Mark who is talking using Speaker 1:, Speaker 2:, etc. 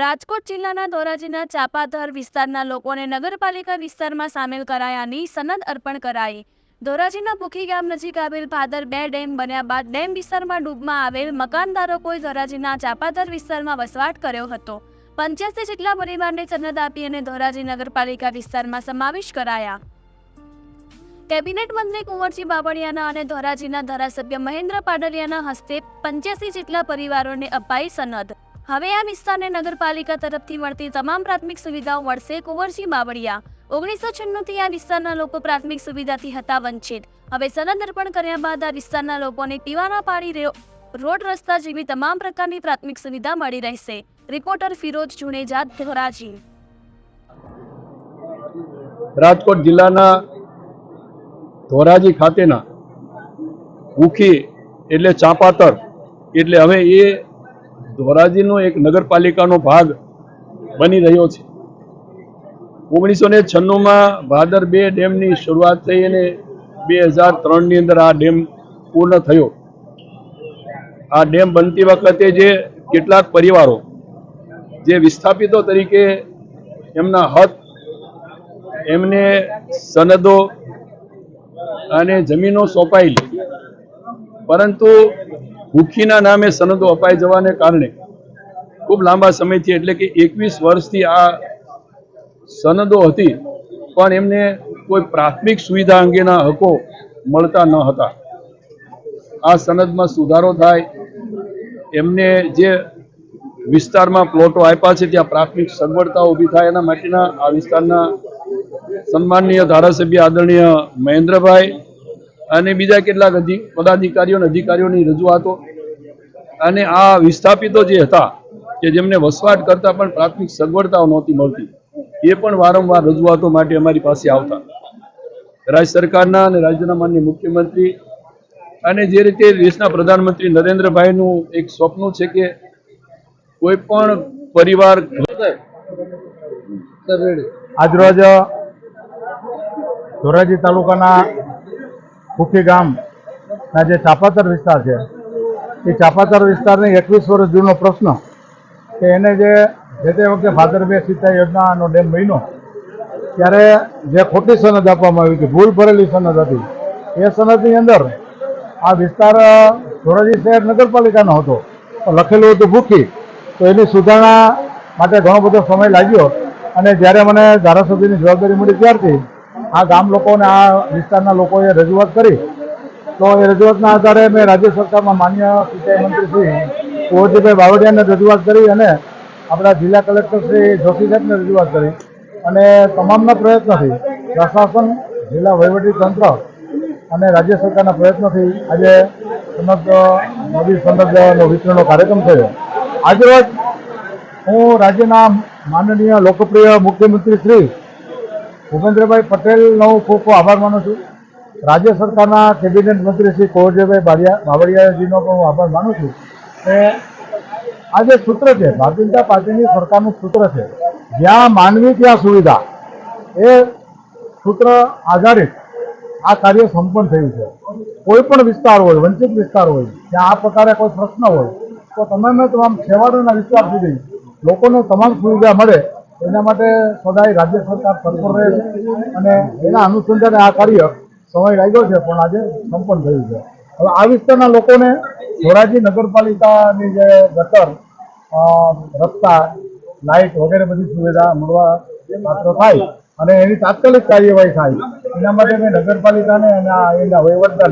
Speaker 1: રાજકોટ જિલ્લાના ધોરાજીના ચાપાધર વિસ્તારના લોકોને નગરપાલિકા વિસ્તારમાં સામેલ કરાયાની સનદ અર્પણ કરાઈ. ધોરાજીના ભૂખી ગામ નજીક આવેલ ભાદર બે ડેમ બન્યા બાદ ડેમ વિસ્તારમાં ડૂબમાં આવેલ મકાનદારોએ ધોરાજીના ચાપાધર વિસ્તારમાં વસવાટ કર્યો હતો. પંચ્યાસી જેટલા પરિવારને સનદ આપી અને ધોરાજી નગરપાલિકા વિસ્તારમાં સમાવેશ કરાયા. કેબિનેટ મંત્રી કુંવરજી બાવળિયાના અને ધોરાજીના ધારાસભ્ય મહેન્દ્ર પાડલિયાના હસ્તે પંચ્યાસી જેટલા પરિવારોને અપાઈ સનદ. હવે આ વિસ્તારને નગરપાલિકા તરફથી મળતી તમામ પ્રાથમિક સુવિધાઓ મળશે કુંવરજી બાવળિયા. ઓગણીસો છન્નુંથી આ વિસ્તારના લોકો પ્રાથમિક સુવિધાથી હતા વંચિત હવે સનદ અર્પણ કર્યા બાદ આ વિસ્તારના લોકોને પીવાના પાણી રોડ રસ્તા જેવી તમામ પ્રકારની પ્રાથમિક સુવિધા મળી રહેશે. રિપોર્ટર ફિરોજ જુનેજા, ધોરાજી.
Speaker 2: રાજકોટ જિલ્લાના ધોરાજી ખાતેના ઉખી એટલે ચાંપાતર એટલે હવે એ ધોરાજીનો એક નગરપાલિકાનો ભાગ બની રહ્યો છે. ઓગણીસો ને છન્નુંમાં ભાદર બે ડેમની શરૂઆત થઈ અને બે હજાર ત્રણની અંદર આ ડેમ પૂર્ણ થયો. આ ડેમ બનતી વખતે જે કેટલાક પરિવારો જે વિસ્થાપિતો તરીકે એમના હક, એમને સનદો અને જમીનો સોંપાયેલી. પરંતુ ભૂખીના નામે સનદો અપાઈ જવાને કારણે ખૂબ લાંબા સમયથી એટલે કે એકવીસ વર્ષથી આ સનદો હતી, પણ એમને કોઈ પ્રાથમિક સુવિધા અંગેના હકો મળતા ન હતા. આ સનદમાં સુધારો થાય, એમને જે વિસ્તારમાં પ્લોટો આપ્યા છે, ત્યાં પ્રાથમિક સગવડતા ઊભી થાય, એના માટેના આ વિસ્તારના સન્માનનીય ધારાસભ્ય આદરણીય મહેન્દ્રભાઈ અને બીજા કેટલાક પદાધિકારીઓ અને અધિકારીઓની રજૂઆતો. અને આ વિસ્થાપિતો જે હતા, કે જેમને વસવાટ કરતા પણ પ્રાથમિક સગવડતાઓ નહોતી મળતી, એ પણ વારંવાર રજૂઆતો માટે અમારી પાસે આવતા. રાજ્ય સરકારના અને રાજ્યના માન્ય મુખ્યમંત્રી અને જે રીતે દેશના પ્રધાનમંત્રી નરેન્દ્રભાઈનું એક સ્વપ્ન છે કે કોઈ પણ પરિવાર
Speaker 3: આજરોજ ધોરાજી તાલુકાના કુખી ગામના જે ચાપાતર વિસ્તાર છે, એ ચાપાતર વિસ્તારની એકવીસ વર્ષ જૂનો પ્રશ્ન કે એને જે જે તે વખતે ભાદર સિંચાઈ યોજનાનો ડેમ બન્યો, ત્યારે જે ખોટી સનદ આપવામાં આવી હતી, ભૂલ ભરેલી સનદ હતી, એ સનદની અંદર આ વિસ્તાર ધોરાજી શહેર નગરપાલિકાનો હતો. લખેલું હતું ભૂખી, તો એની સુધારણા માટે ઘણો બધો સમય લાગ્યો અને જ્યારે મને ધારાસભ્યની જવાબદારી મળી ત્યારથી આ ગામ લોકોને આ વિસ્તારના લોકોએ રજૂઆત કરી. તો એ રજૂઆતના આધારે મેં રાજ્ય સરકારમાં માન્ય સિંચાઈ મંત્રી શ્રી કુંવરજીભાઈ બાવળિયાને રજૂઆત કરી અને આપણા જિલ્લા કલેક્ટર શ્રી જોશી સાહેબને રજૂઆત કરી. અને તમામના પ્રયત્નોથી પ્રશાસન, જિલ્લા તંત્ર અને રાજ્ય સરકારના પ્રયત્નોથી આજે સમગ્ર મોદી સંદર્ભનો વિતરણનો કાર્યક્રમ થયો. આજરોજ હું રાજ્યના માનનીય લોકપ્રિય મુખ્યમંત્રી શ્રી ભૂપેન્દ્રભાઈ પટેલનો ખૂબ ખૂબ આભાર માનું છું. રાજ્ય સરકારના કેબિનેટ મંત્રી શ્રી કુંવરજીભાઈ બારિયા બાવળિયાજીનો પણ હું આભાર માનું છું. કે આ જે સૂત્ર છે, ભારતીય જનતા પાર્ટીની સરકારનું સૂત્ર છે, જ્યાં માનવી ત્યાં સુવિધા, એ સૂત્ર આધારિત આ કાર્ય સંપન્ન થયું છે. કોઈ પણ વિસ્તાર હોય, વંચિત વિસ્તાર હોય ત્યાં આ પ્રકારે કોઈ પ્રશ્ન હોય, તો તમામે તમામ છેવાડાના વિસ્તાર સુધી લોકોને તમામ સુવિધા મળે એના માટે સદાય રાજ્ય સરકાર તત્પર રહે છે અને એના અનુસંધાને આ કાર્ય સમય લાગ્યો છે, પણ આજે સંપન્ન થયું છે. હવે આ વિસ્તારના લોકોને ધોરાજી નગરપાલિકાની જે ગટર રસ્તા, લાઇટ વગેરે બધી સુવિધા મળવા પાત્ર થાય અને એની તાત્કાલિક કાર્યવાહી થાય. એના માટે મેં નગરપાલિકાને અને એના વહીવટદાર